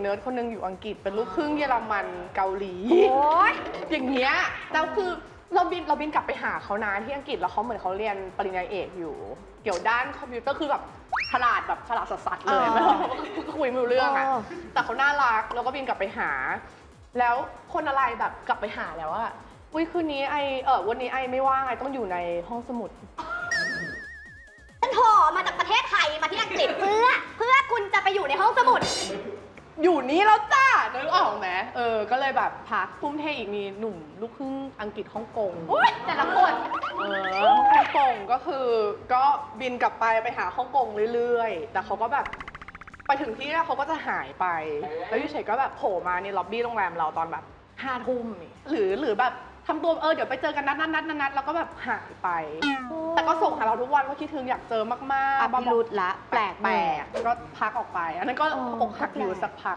เนิร์ดคนหนึงอยู่อังกฤษเป็นลูกครึ่งเยอรมันเกาหลี โอ๊ย อย่างเงี้ยแล้วคือเราบินเราบินกลับไปหาเขานะที่อังกฤษแล้วเขาเหมือนเขาเรียนปริญญาเอกอยู่ เกี่ยวด้านคอมพิวเตอร์คือแบบฉลาดแบบฉลาดสัสๆเลยอ๋อไม่ต้องคุยไม่รู้เรื่องอะอ๋อ แต่เขาน่ารักแล้วก็บินกลับไปหา แล้วคนอะไรแบบกลับไปหาแล้วอะอุ้ยคืนนี้ไอเออวันนี้ไอไม่ว่างไอต้องอยู่ในห้องสมุด ฉันโทรมาจากประเทศไทยมาที่อังกฤษเพื่อ เพื่อคุณจะไปอยู่ในห้องสมุด อยู่นี่แล้วจ้านึกออกไหมเออ ก็เลยแบบพักทุ่มเทอีกมีหนุ่มลูกครึ่งอังกฤษฮ่องกง อุ๊ยแต่ละคน เออฮ่องกงก็คือก็บินกลับไปไปหาฮ่องกงเรื่อยๆ แต่เขาก็แบบไปถึงที่แล้วเขาก็จะหายไป แล้วยูเฉยก็แบบโผล่มาในล็อบบี้โรงแรมเราตอนแบบห้าทุ่มนี่หรือหรือแบบ ทำตัวเออเดี๋ยวไปเจอกันนัดนัดนัดนัดนัดแล้วก็แบบหายไป แต่ก็ส่งหาเราทุกวันว่าคิดถึงอยากเจอมากๆอภิรุธละ แปลกแปลกๆก็พักออกไป อันนั้นก็อ๋ออกหักอยู่สักพัก